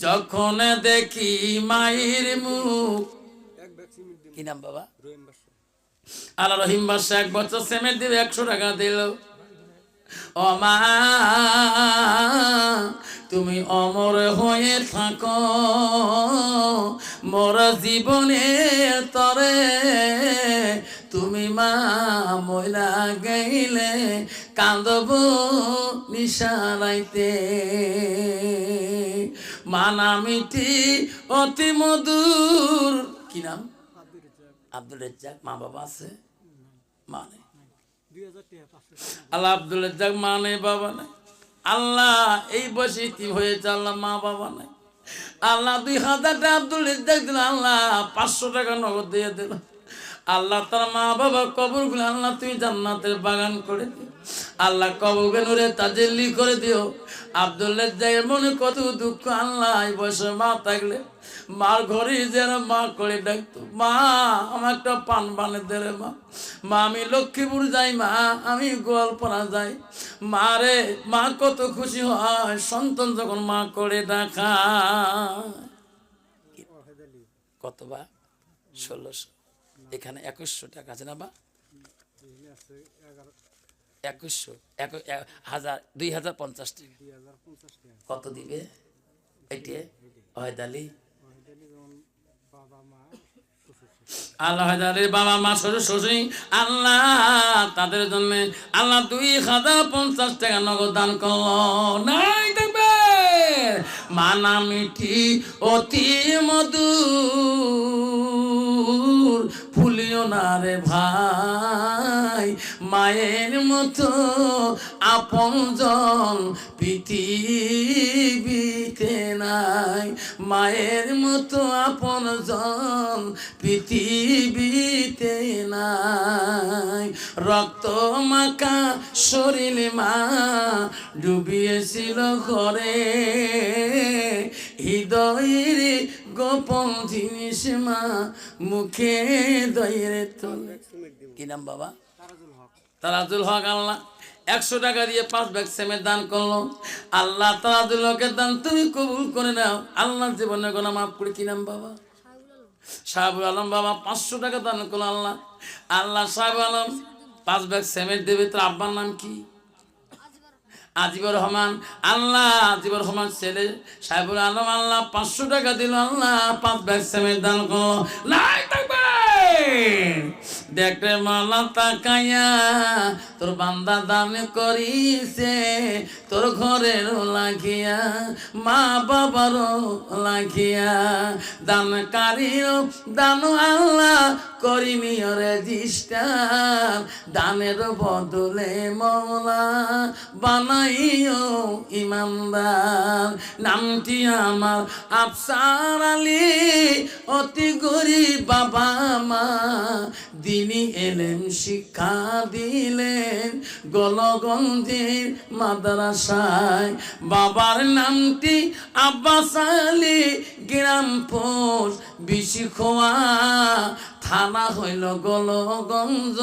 যখন দেখি মায়ের মুখ। কি নাম বাবা? আল্লাহ রহিম বাদশাহ এক বছর সেমেন্ট দিল একশো টাকা দিল। ও মা, তুমি অমর হয়ে থাকো। মোর জীবনে তরে তুমি মা ময়লা গেলে কান্দব নিশারাইতে। মানা মিটি অতি মধুর। কি নাম? আব্দুল রেজ্জাক, মা বাবা আছে? মা নেই আল্লাহ আব্দুল রেজ্জাক মা নেই বাবা নেই। আল্লাহ এই বয়সে ইতি হয়েছে আল্লাহ মা বাবা নাই। আল্লাহ দুই হাজার টাকা আব্দুল রেজ্জাক দিল, আল্লাহ পাঁচশো টাকা নগদ দিয়ে দিল। আল্লাহ তার মা বাবা কবরগুলো আল্লাহ তুমি জান্নাতের বাগান করে দিও। আল্লাহ কবরকে নূরে তাজেল্লি করে দিও। আব্দুল রেজ্জাকের মনে কত দুঃখ, আল্লাহ বয়সে মা থাকলে মার ঘরে যেন মা করে ডাকতো, মা, আমার একটা পান বানে দে মা। মা, আমি লক্ষ্মীপুর যাই মা, আমি গোয়ালপাড়া যাই। মা রে, মা কত খুশি হয়, সন্তান যখন মা করে ডাকা কত বা ষোলোশো। এখানে একুশশো টাকা আছে না বা একুশশো এক- হাজার দুই হাজার পঞ্চাশ টাকা। কত দিবে? এটি হয়দালি আল্লাহ হাজারের বাবা মা শ্বশুর শ্বশুরি আল্লাহ। তাদের জন্য আল্লাহ দুই হাজার পঞ্চাশ টাকা নগদ দান করল নাই দেখবে মানা মিঠি অতি মধুর ফুলিও না রে ভাই। মায়ের মতো আপনজন পৃথিবীতে নাই। মায়ের মতো আপনজন পৃথিবীতে নাই। রক্ত মাকা শরীর মা ডুবিয়েছিল ঘরে। হৃদয়ের গোপন জিনিস মা মুখে দয়ের তোলে। কি নাম বাবা? তারাজুল হক। আল্লাহ একশো টাকা দিয়ে পাঁচ ব্যাগ সেমের দান করল। আল্লাহ তারাজুল হকের দান তুমি কবুল করে নাও। আল্লাহ জীবনে গোনা মাফ করে। কি নাম বাবা? সাহাবুল আলম বাবা পাঁচশো টাকা দান করল আল্লাহ। আল্লাহ সাহেব আলম পাঁচ ব্যাগ সেমেন্ট দেবে। তোর আব্বার নাম কি? আজিবর রহমান, আল্লাহ, আজিবর রহমান ছেলে, সাহেবুল আলম, আল্লাহ, পাঁচশো টাকা দিল, আল্লাহ, পাঁচ ব্যাগ সেমের দান করল নাই থাকবে দেখরে মালা তাকাইয়া তোর বান্দা দান করিছে, তোর ঘরের লাগিয়া, মা বাবার লাগিয়া। দানকারীর দান আল্লাহ করিনি রেজিস্টার দানের বদলে মৌলা বানাইও ইমানদার। নামটি আমার আফসার আলী, অতি গরিব বাবা মা। দিনী এলেন শিক্ষা দিলেন গলগঞ্জের মাদ্রাসায়। বাবার নামটি আব্বাস আলী গ্রাম পোষ বিশি খোয়া থানা হইল গল গঞ্জ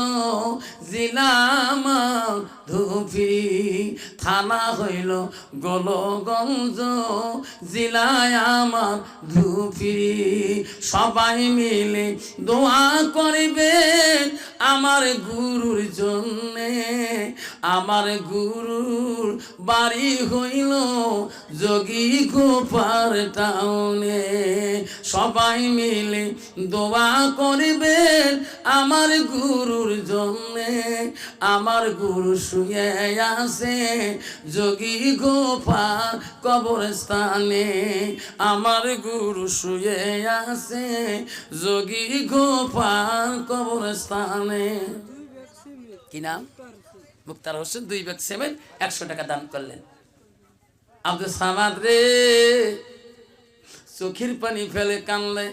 আমার ধুপি। থানা হইল গলগঞ্জ জিলাই আমার ধুপি। সবাই মিলে দোয়া করিবে আমার গুরুর জন্যে। আমার গুরুর বাড়ি হইল যোগী গোপার টাউনে। সবাই মিলে দোয়া করিবেন আমার গুরুর জন্যে। আমার গুরু শুয়ে আছে যোগী গোপাল কবরস্থানে। আমার গুরু শুয়ে আছে যোগী গোপাল কবরস্থানে। কি নাম? মুক্তার হোসেন দুই ব্যাগ সেমেন্ট একশো টাকা দান করলেন। আব্দুল সামাদ রে, চোখের পানি ফেলে কানলে,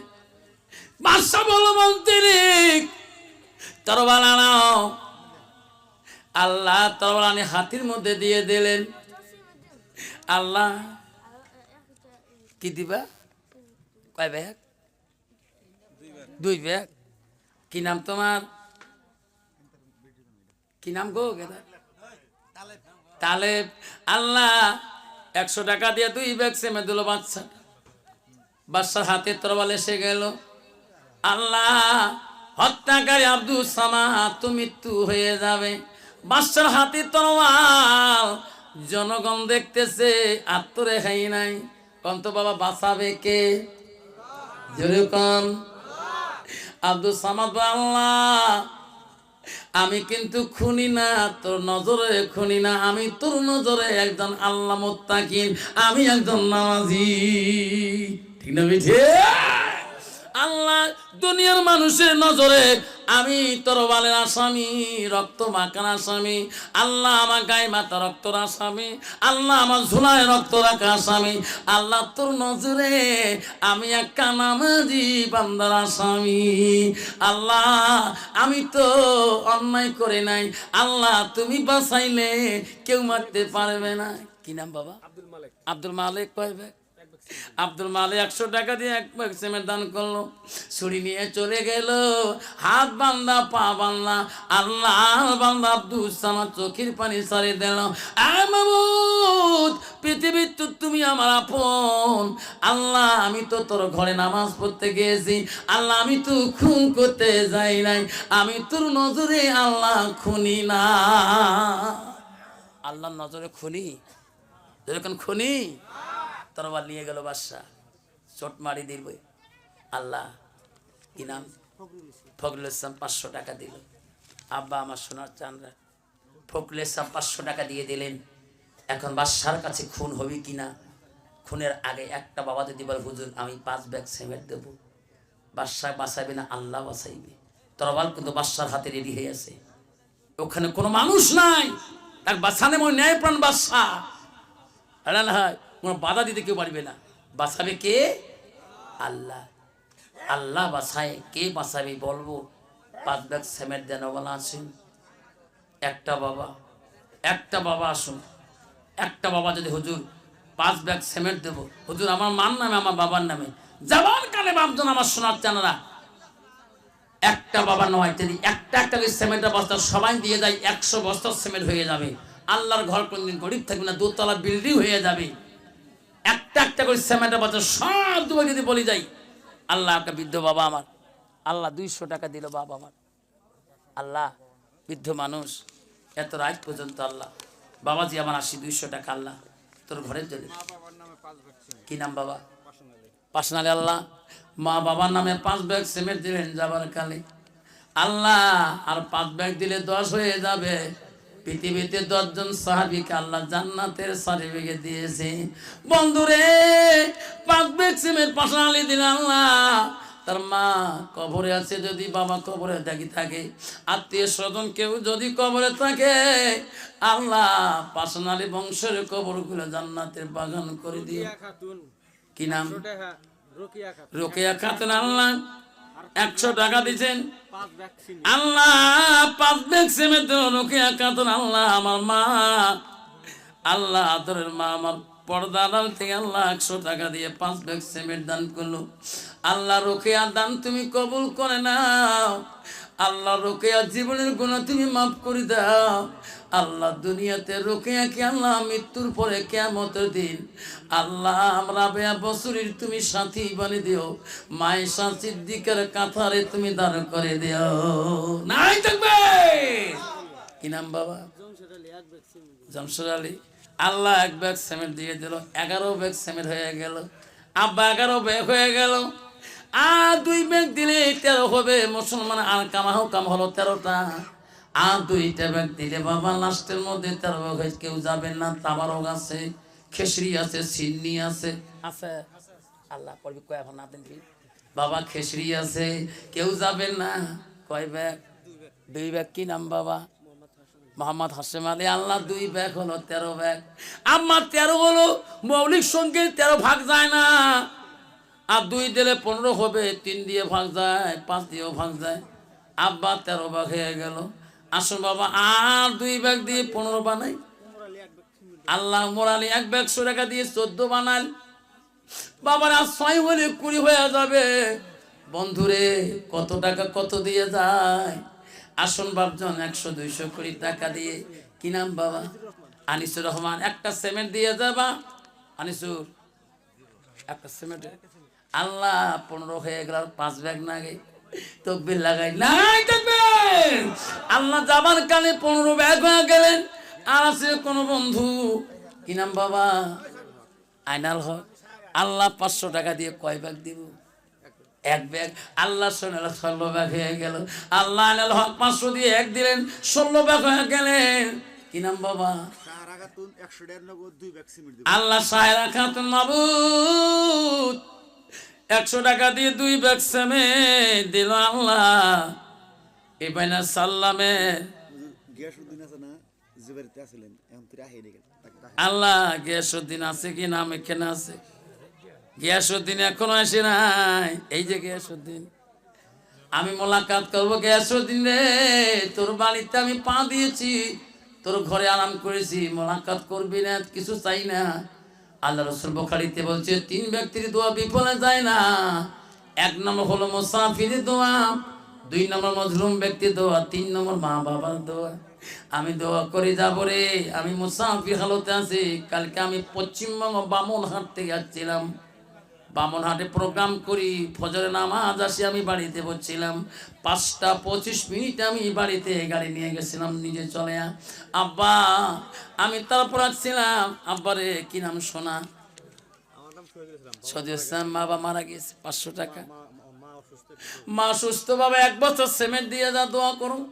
বাদশা আল্লাহ তরবাল আনি হাতির মধ্যে দিয়ে দিলেন। আল্লাহ, কি দিবা? কয় ব্যাগ? দুই ব্যাগ। কি নাম তোমার? কি নাম গো? গেদা? তালেব আল্লাহ একশো টাকা দিয়ে দুই ব্যাগ সেমে দিল বাচ্চা। বাদশার হাতে তরবাল এসে গেল। আল্লাহ, হত্যাকারী আব্দুল সামা তো মৃত্যু হয়ে যাবে। বাদশার হাতে তরবাল জনগণ দেখতেছে আত্মরেখাই নাই। কন্ত বাবা, বাঁচাবে কে? যেরকম আব্দুল সামাদ আল্লাহ আমি কিন্তু খুনি না, তোর নজরে খুনি না, আমি তোর নজরে একজন আল্লাহ মোত্তাকিন, আমি একজন নামাজি। ঠিক না বিঠে? আল্লাহ দুনিয়ার মানুষের নজরে আমি তোর বালের আসামি রক্ত মাখার আসামি আল্লাহ আমার গায়ে মাথা রক্তর আসামি আল্লাহ আমার ঝুলায় রক্ত রাখা আসামি আল্লাহ তোর নজরে আমি একটা নামাজি বান্দার আসামি। আল্লাহ আমি তো অন্যায় করে নাই আল্লাহ তুমি বাঁচাইলে কেউ মারতে পারবে না। কি নাম বাবা? আব্দুল মালিক। আব্দুল মালিক কয় ভাই? আব্দুল মালিক একশো টাকা দিয়ে এক ব্যাগ সিমেন্ট দান করল। ছুরি নিয়ে চলে গেল। হাত বান্দা, পা বান্দা আল্লাহ বান্দা আব্দুল সামাদ চোখের পানি সারি দিল। পৃথিবীর তো তুমি আমার আপন। আল্লাহ, আমি তো তোর ঘরে নামাজ পড়তে গিয়েছি। আল্লাহ, আমি তো খুন করতে যাই নাই। আমি তোর নজরে আল্লাহ খুনি না। আল্লাহর নজরে খুনি? যেরকম খুনি? তরবার নিয়ে গেল বাদশা চোট মারি দিল আল্লাহ কি নাম ফখরুল ইসলাম পাঁচশো টাকা দিল। আব্বা আমার সোনার চানরা ফখরুল ইসলাম পাঁচশো টাকা দিয়ে দিলেন। এখন বাদশার কাছে খুন হবে কি না? খুনের আগে একটা বাবা যদি বলে, হুজুর, আমি পাঁচ ব্যাগ সেমেট দেবো। বাদশাহ বাঁচাইবে না, আল্লাহ বাঁচাইবে। তরবাল কিন্তু বাদশার হাতে রেডি হয়ে আছে। ওখানে কোনো মানুষ নাই। এক বাসানে মনে ন্যায় প্রাণ বাদশা না হয় কোনো বাধা দিতে কেউ পারবে না। বাঁচাবে কে? আল্লাহ। আল্লাহ বাসায় কে বাঁচাবে বলব? পাঁচ ব্যাগ সেমেন্ট দেন বলা আছেন একটা বাবা। একটা বাবা আসুন। একটা বাবা যদি হুজুর পাঁচ ব্যাগ সিমেন্ট দেবো, হুজুর আমার মার নামে, আমার বাবার নামে। যাবার কানে বাপজন আমার সোনার চানারা একটা বাবা নয়, যদি একটা একটা সিমেন্টের বস্তা সবাই দিয়ে যায়, একশো বস্তা সিমেন্ট হয়ে যাবে। আল্লাহর ঘর কোনদিন গরিব থাকবে না, দোতলা বিল্ডিং হয়ে যাবে। একটা একটা করে সিমেন্টের বস্তা সব দুটো যদি বলি যাই। আল্লাহ একটা বৃদ্ধ বাবা আমার। আল্লাহ দুইশো টাকা দিল বাবা আমার। আল্লাহ বৃদ্ধ মানুষ। এত রাত পর্যন্ত আল্লাহ। বাবাজি আমার আসি দুইশো টাকা আল্লাহ। তোর ঘরের জন্য। কি নাম বাবা? পার্সোনালি আল্লাহ। মা বাবার নামে পাঁচ ব্যাগ সিমেন্ট দিলেন যাবার কালে। আল্লাহ আর পাঁচ ব্যাগ দিলে দশ হয়ে যাবে। পৃথিবীতে দশজন সাহাবিকে আল্লাহ জান্নাতের সার্টিফিকেট দিয়েছে। বন্ধুরে সিমেন্ট পার্সোনালি দিলে আল্লাহ। তার মা কবরে আছে যদি বাবা কবরে থাকি থাকে আত্মীয় স্বজন কেউ যদি কবরে থাকে আল্লাহ পার্সোনালি বংশের কবরগুলো জান্নাতের বাগান করে দিয়ে কি নাম? রোকেয়া খাতুন আল্লাহ। একশো টাকা দিচ্ছেন আল্লাহ পাঁচ ব্যাগ রোকেয়া খাতুন আল্লাহ আমার মা আল্লাহ আদরের মা আমার পর্দা আড়াল থেকে আল্লাহ একশো টাকা দিয়ে পাঁচ ব্যাগ সিমেন্ট দান করল। আল্লাহ রোকেয়া দান তুমি কবুল করে নাও। আল্লাহ রোকেয়া জীবনের গুণ তুমি মাফ করে দাও। আল্লাহ দুনিয়াতে রোকেয়া কি আল্লাহ মৃত্যুর পরে কেমতের দিন? আল্লাহ, আমরা বেয়া বছরের তুমি সাথী বানিয়ে দিও। মায়ের সাথীর দিকের কাঁথারে তুমি দাঁড় করে দিও। নাই থাকবে! কি নাম বাবা? জমশেদ আলী। আল্লাহ এক ব্যাগ সিমেন্ট দিয়ে দিল, এগারো ব্যাগ সিমেন্ট হয়ে গেল। আব্বা এগারো ব্যাগ হয়ে গেল। আর দুই ব্যাগ দিলে তেরো হবে। মুসলমান আর কামাহ কাম হলো তেরোটা। আর দুইটা ব্যাগ দিলে বাবা লাস্টের মধ্যে তেরো কেউ যাবেন না তাবারক আছে খেসরি আছে সিন্নি আছে। আছে। আল্লাহ পড়বি কয় এখন না দিন বাবা খেসরি আছে কেউ যাবেন না। কয় ব্যাগ? দুই ব্যাগ কি নাম বাবা? মোহাম্মদ হাসেম আলী। আল্লাহ দুই ব্যাগ হলো তেরো ব্যাগ। আমার তেরো হলো মৌলিক সংগীত তেরো ভাগ যায় না। আর দুই দিলে পনেরো হবে তিন দিয়ে ভাগ যায় পাঁচ দিয়েও ভাগ যায়। আব্বা তেরো ভাগ হয়ে গেল। আসুন বাবা আর দুই ব্যাগ দিয়ে পনেরো বানাই। আল্লাহ মোরালি এক ব্যাগ টাকা দিয়ে চোদ্দ বানাল। বাবার আর ছয় হলে কুড়ি হয়ে যাবে। বন্ধুরে, কত টাকা কত দিয়ে যায়? আসন বাপজন একশো দুইশো কুড়ি টাকা দিয়ে। কি নাম বাবা? আনিসুর রহমান, একটা সিমেন্ট দিয়ে যাবা আনিসুর, একটা সিমেন্ট আল্লাহ পনেরো হয়ে গেল পাঁচ ব্যাগ না গে তকবির লাগাই। নাই আল্লাহ যাবার কালে পনেরো ব্যাগ হয়ে গেলেন। আর আছে কোনো বন্ধু? কি নাম বাবা? আইনাল হক। আল্লাহ পাঁচশো টাকা দিয়ে কয় ব্যাগ দিব? এক ব্যাগ। আল্লাহ শোনে ষোলো ব্যাগ হয়ে গেল। আল্লাহ আইনাল হক পাঁচশো দিয়ে এক দিলেন, ষোলো ব্যাগ হয়ে গেলেন। কি নাম বাবা? আল্লাহ সাহেরা খাতুন মাবুদ। একশো টাকা দিয়ে দুই ব্যাগ সেমে দিল আল্লাহ। সাল্লামে আল্লাহ গিয়াসুদ্দিন আছে কি নাম এখানে আছে। গিয়াসুদ্দিন এখনও আসে নাই। এই যে গিয়াসুদ্দিন আমি মোলাকাত করব গিয়াসুদ্দিন রে তোর বাড়িতে আমি পা দিয়েছি তোর ঘরে আরাম করেছি মোলাকাত করবি না কিছু চাই না। আল্লাহ রসুল বোখারিতে বলছে তিন ব্যক্তির দোয়া বিফলে যায় না। এক নম্বর হলো মোসাফির দোয়া দুই নম্বর মজলুম ব্যক্তি দোয়া তিন নম্বর মা বাবার দোয়া। আমি দোয়া করে যাব রে আমি মুসাফির হালতে আছি। কালকে আমি পশ্চিমবঙ্গ বামনহাট থেকে যাচ্ছিলাম বামনহাটে প্রোগ্রাম করি ফজরে নামাজ আসি আমি বাড়িতে বসছিলাম। পাঁচটা পঁচিশ মিনিট আমি বাড়িতে গাড়ি নিয়ে গেছিলাম নিজে চলে। আব্বা আমি তারপর আসছিলাম। আব্বারে কি নাম সোনা? সদস্য বাবা মারা গেছে পাঁচশো টাকা। মা সুস্থ ভাবে এক বছর সিমেন্ট দিয়ে যা দোয়া করুন।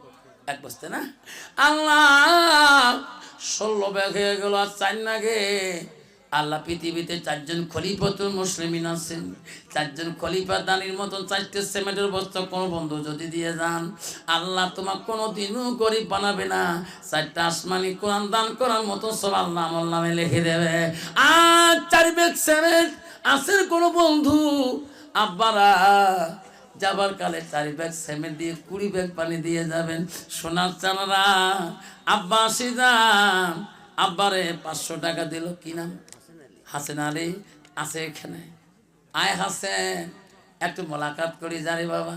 এক বছর, না? আল্লাহ, ষোলো ব্যাগ হয়ে গেল আর চার নাগে। আল্লাহ পৃথিবীতে চারজন খলিফতুল মুসলিমিন আছেন। চারজন খলিফা দানির মতন চারটে সিমেন্টের বস্তা কোনো বন্ধু যদি দিয়ে যান, আল্লাহ তোমার কোনো দিনও গরিব বানাবে না। চারটা আসমানি কোরআন দান করার মতো সব আল্লাহ আমার নামে লিখে দেবে। আর চার ব্যাগ সিমেন্ট আসেন কোনো বন্ধু আব্বারা, যাবার কালে চারি ব্যাগ সেমেন্ট দিয়ে, কুড়ি ব্যাগ পানি দিয়ে যাবেন। সোনার চানারা, আব্বা আসি যান। আব্বারে পাঁচশো টাকা দিল কি নাম? হাসেন আলী আছে এখানে। আয় হাসেন, একটু মোলাকাত করি জানি বাবা।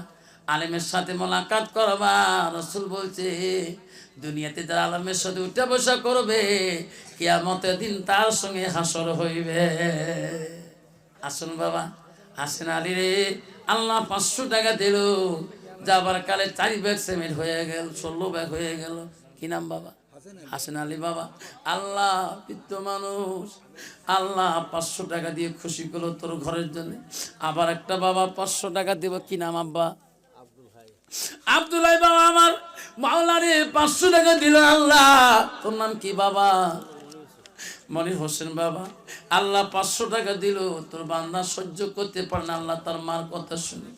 আলেমের সাথে মোলাকাত করবা, রসুল বলছে, দুনিয়াতে যারা আলমের সাথে উঠে বসা করবে, কিয়ামতের দিন তার সঙ্গে হাসর হইবে। আসুন বাবা। আসেন আলী রে আল্লাহ পাঁচশো টাকা দিল। যাবার কালে চারি ব্যাগ সেমেন্ট হয়ে গেল ষোলো ব্যাগ হয়ে গেল। কি নাম বাবা? হাসেন আলী। বাবা। আল্লাহ পিত্ত মানুষ। আল্লাহ পাঁচশো টাকা দিয়ে খুশি করল তোর ঘরের জন্য। আবার একটা বাবা পাঁচশো টাকা দিব কি নাম আব্বা? আব্দুল্লাহ বাবা আমার। মাওলারে পাঁচশো টাকা দিল আল্লাহ। তোর নাম কি বাবা? মনির হোসেন বাবা, আল্লাহ পাঁচশো টাকা দিল, তোর বান্দা সহ্য করতে পারে না, আল্লাহ তার মার কথা শুনে।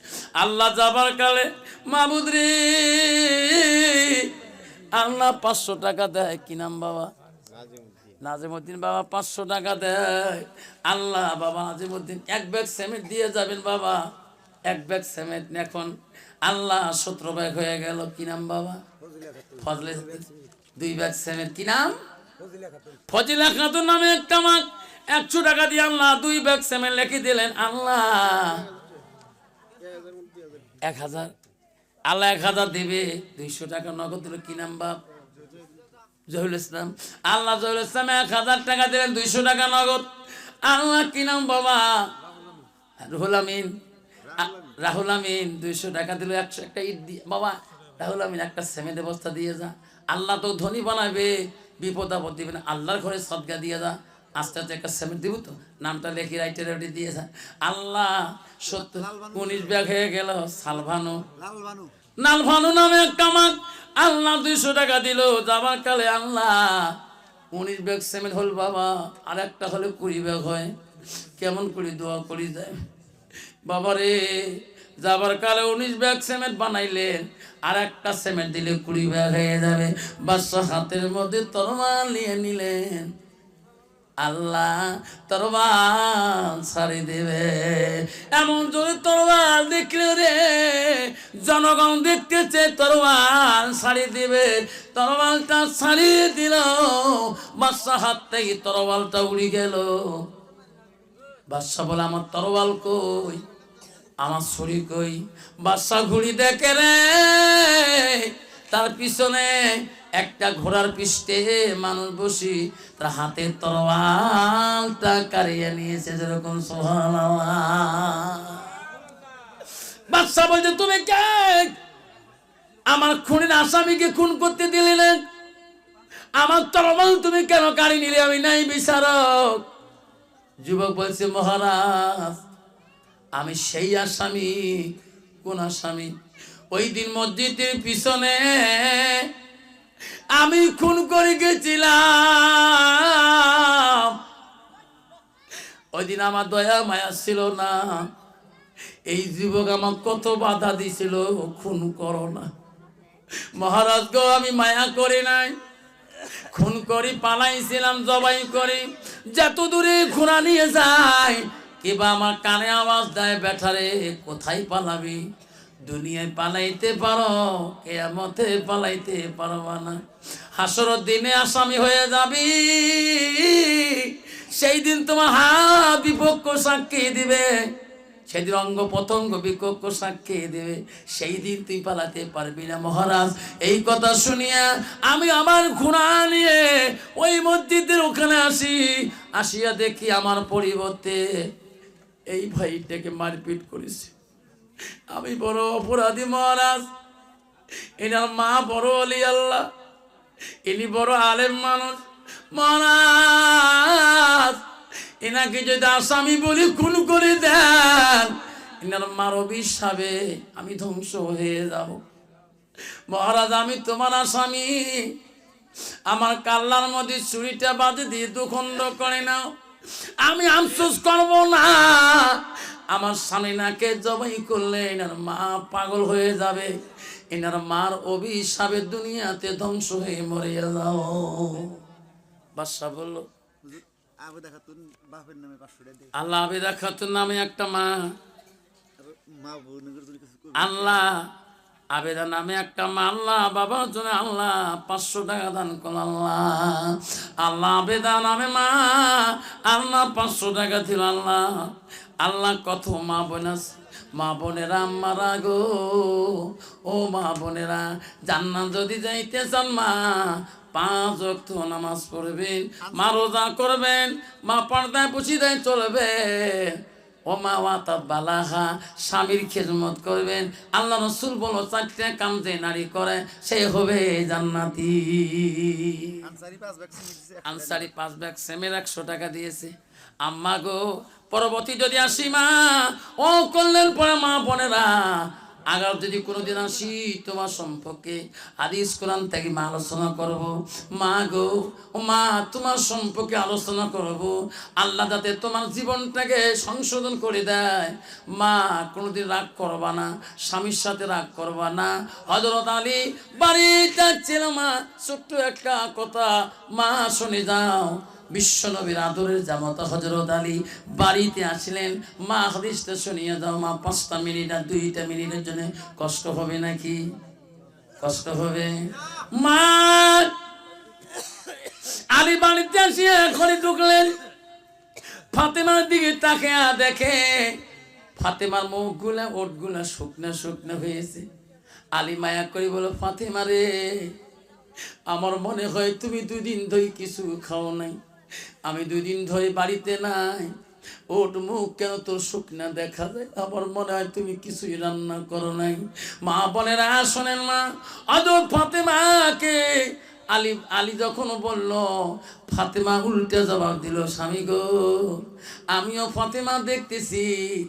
আল্লাহ যাবার কালে মাবুদ আল্লাহ পাঁচশো টাকা দেয়, কি নাম বাবা? নাজিমুদ্দিন বাবা পাঁচশো টাকা দেয়। আল্লাহ বাবা নাজিমুদ্দিন, এক ব্যাগ সেমেন্ট দিয়ে যাবেন বাবা। এক ব্যাগ সেমেন্ট এখন আল্লাহ সতেরো ব্যাগ হয়ে গেল, কি নাম বাবা? ফজলে দুই ব্যাগ সেমেন্ট, কি নাম? ফজিলা খাতুন। নামে একটা মাক একশো টাকা দিয়ে আল্লাহ দুই ব্যাগ সেমেন্ট লিখে দিলেন, আল্লাহ। এক হাজার। আল্লাহ এক হাজার দেবে, দুইশো টাকা নগদ দিল কি নাম বাপ? জহুল ইসলাম। আল্লাহ জহুল ইসলাম এক হাজার টাকা দিলেন, দুইশো টাকা নগদ। আল্লাহ কি নাম বাবা? রুহুল আমিন। রাহুল আমিন, দুইশো টাকা দিল, একশো একটা ইট দিয়ে। বাবা, রাহুল আমিন, একটা সেমেন্টের বস্তা দিয়ে যা। আল্লাহ তো ধনী বানাবে। বিপদ আপদ দিবে না আল্লাহর ঘরে সদগা দিয়ে যা। আস্তে আস্তে একটা সেমেন্ট দিব তো। নামটা লেখি রাইটে রাইটে দিয়ে যা। আল্লাহ সত্তর উনিশ ব্যাগ হয়ে গেল সালভানো। নালভানু নামে একটা মাক আল্লাহ দুইশো টাকা দিল যাবার কালে আল্লাহ। উনিশ ব্যাগ সেমেন্ট হল বাবা। আর একটা হলে কুড়ি ব্যাগ হয়। কেমন করে দোয়া করি যায়। বাবা রে যাবার কালে উনিশ ব্যাগ সিমেন্ট বানাইলেন, আর একটা সিমেন্ট দিলে কুড়ি ব্যাগ হয়ে যাবে। বাদশাহ হাতের মধ্যে তরমাল নিয়ে নিলেন। আল্লাহ তরবাল ছাড়ি দেবে। এমন জোরে তরবাল দেখলে রে, জনগণ দেখতে দেখতেছে তরবাল ছাড়ি দেবে। তরবালটা ছাড়িয়ে দিল বাদশাহ হাত থেকে তরবালটা উড়ে গেল। বাদশাহ বলে, আমার তরবাল কই? আমার ছুরি কই? বাদশাহ ঘুড়ি দেখে রে। তার পিছনে একটা ঘোড়ার পৃষ্ঠে মানুষ বসি তার হাতে তরোয়ালটা কারিয়ে নিয়েছে যেরকম সোহান বাদশা বলছে, তুমি কে? আমার খুনের আসামিকে খুন করতে দিলে না? আমার তরবাল তুমি কেন কাড়ি নিলে? আমি নাই বিচারক। যুবক বলছে, মহারাজ আমি সেই আসামি, কোন আসামি? ওই দিন মসজিদের পিছনে আমি খুন করে গেছিলাম। ওই দিন আমার দয়া মায়া ছিল না। এই যুবক আমার কত বাধা দিছিল, খুন করো না। মহারাজ গো, আমি মায়া করি নাই। খুন করি, পালাইছিলাম, জবাই করি। যত দূরে ঘোড়া নিয়ে যায় কিবা আমার কানে আওয়াজ দেয় বেঠারে কোথায় পালাবি? দুনিয়ায় পালাইতে পারো, কেয়ামতে পালাইতে পারবা না। হাসরত দিনে আসামি হয়ে যাবি সেই দিন তোমার হা বিপক্ষ সাক্ষী দিবে। সেদিন অঙ্গ প্রত্যঙ্গ বিকক্ষ সাক্ষী দেবে। সেই দিন তুই পালাতে পারবি না মহারাজ। এই কথা শুনিয়া আমি আমার ঘোড়া নিয়ে ওই মসজিদের ওখানে আসি, আসিয়া দেখি আমার পরিবর্তে এই ভাইটাকে মারপিট করেছে। আমি বড় অপরাধী মহারাজ। এনার মা বড় অলি আল্লাহ। ইনি বড় আলেম মানুষ। মহারাজ, এনাকে যদি আসামি বলি খুন করে দেন, এনার মার অভিশাপে আমি ধ্বংস হয়ে যাব। মহারাজ, আমি তোমার আসামি। আমার কাল্লার মধ্যে চুরিটা বাজে দিয়ে দুখণ্ড করে নাও। আমি আফসোস করব না। আমার স্বামী নাকে জবাই করলে এনার মা পাগল হয়ে যাবে। এনার মার অভিশাপে দুনিয়াতে ধ্বংস হয়ে মরে যাও। বাদশা বলল আল্লাহ আবেদা খাতুন নামে একটা মা। আল্লাহ আবেদা নামে একটা মা, আল্লাহ, বাবার জন্য আল্লাহ, পাঁচশো টাকা দান করল আল্লাহ। আল্লাহ আবেদা নামে মা, আল্লাহ পাঁচশো টাকা দিল, আল্লাহ। আল্লাহ কত মা বোন মা বোনেরা মারা গো। ও মা বোনেরা, জান্নাত যদি যাইতে চান মা, পাঁচ অক্ত নামাজ পড়বেন, মা রোজা করবেন, মা পর্দায় পুষি দেয় চলবেন মা ওয়াতা বালাহা স্বামীর খেজমত করবেন। আল্লাহ রসুল বলো চারটে কাম যে নারী করে সে হবে জান্নাতি। আনসারি পাঁচ ব্যাগ সেমের একশো টাকা দিয়েছে। আম্মা গো পরবর্তী যদি আসি মা ও করলেন পরে মা বোনেরা আগার যদি কোনোদিন আসি তোমার সম্পর্কে হাদিস কোরআন থেকে মা আলোচনা করব। মা গো, মা, তোমার সম্পর্কে আলোচনা করব। আল্লাহ যাতে তোমার জীবনটাকে সংশোধন করে দেয়। মা, কোনোদিন রাগ করবা না, স্বামীর সাথে রাগ করবা না। হজরত আলী বাড়িতে ছিল মা, ছোট্ট একটা কথা মা শুনে যাও। বিশ্বনবীর আদরের জামাতা হজরত আলী বাড়িতে আসলেন। মা হাদিসটা শুনিয়ে দাও, মা, পাঁচটা মিনিট আর দুইটা মিনিটের জন্য কষ্ট হবে নাকি? কষ্ট হবে? মা! আলী বাড়িতে আসিয়া ঘরে ঢুকলেন। ফাতেমার দিকে তাকে দেখে ফাতেমার মুখগুলা, ওটগুলা শুকনা শুকনা হয়েছে। আলী মায়া করে বলো ফাতেমা রে, আমার মনে হয় তুমি দুদিন ধরে কিছু খাও নাই। আমি দুই দিন ধরে বাড়িতে নাই। ওট মুখ কেন তোর শুকনা দেখা যায়? আমার মনে হয় তুমি কিছুই রান্না করো নাই। মা বোনেরা শোনেন মা অদ ফাতেমাকে। আলী আলী যখন বলল, ফাতেমা উল্টে জবাব দিল, স্বামী গো, আমিও ফাতেমা দেখতেছি।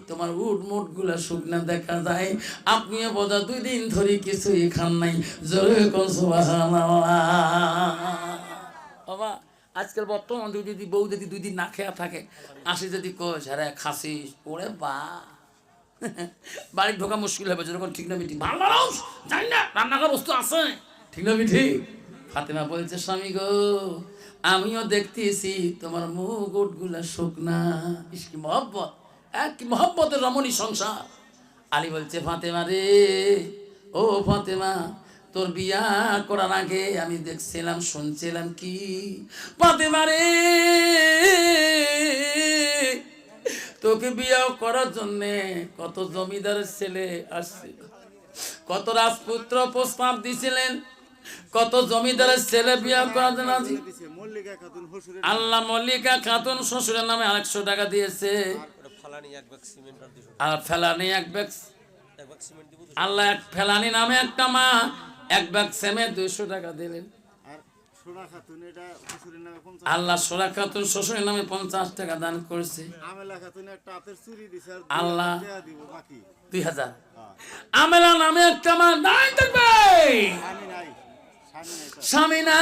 তোমার উট মুটগুলা শুকনা দেখা যায়। আপনিও বোধ দুই দিন ধরে কিছুই খান নাই। জোরে কোন বাবা আজকাল বর্তমান যদি বউ যদি দুই দিন না খেয়া থাকে আসি যদি কোষ আরে খাসিস। ওরে বা। বাড়ির ঢোকা মুশকিল হবে যেরকম ঠিক না মিটি। ভালো মানুষ জানি না, রান্নাঘর বস্তু আছে। ঠিক না মিঠি ফাতেমা বলছে, স্বামী গো, আমিও দেখতেছি তোমার মুখ উঠগুলা শুকনা। ইস কি মহব্বত, এক কি মহব্বতের রমণী সংসার। আলী বলছে, ফাতেমা রে, ও ফাতেমা তোর বিয়া করার আগে আমি দেখছিলাম শুনছিলাম কি? পাতে মারে তোকে বিয়া করার জন্যে কত জমিদার ছেলে আসছে। কত রাজপুত্র প্রস্তাব দিছিলেন কত জমিদারের ছেলে বিয়া করার জন্য আল্লাহ মল্লিকা খাতুন শ্বশুরের নামে আরেকশো টাকা দিয়েছে। আর ফেলানি এক ব্যাগ। আল্লাহ এক ফেলানি নামে একটা মা এক ব্যাগ সেমে দুইশো টাকা দিলেন। আল্লাহ সোরা খাতুন শ্বশুরের নামে পঞ্চাশ টাকা দান করেছে। আল্লাহ দুই হাজার। আমেলা নামে একটা আমার দান থাকবে। স্বামী না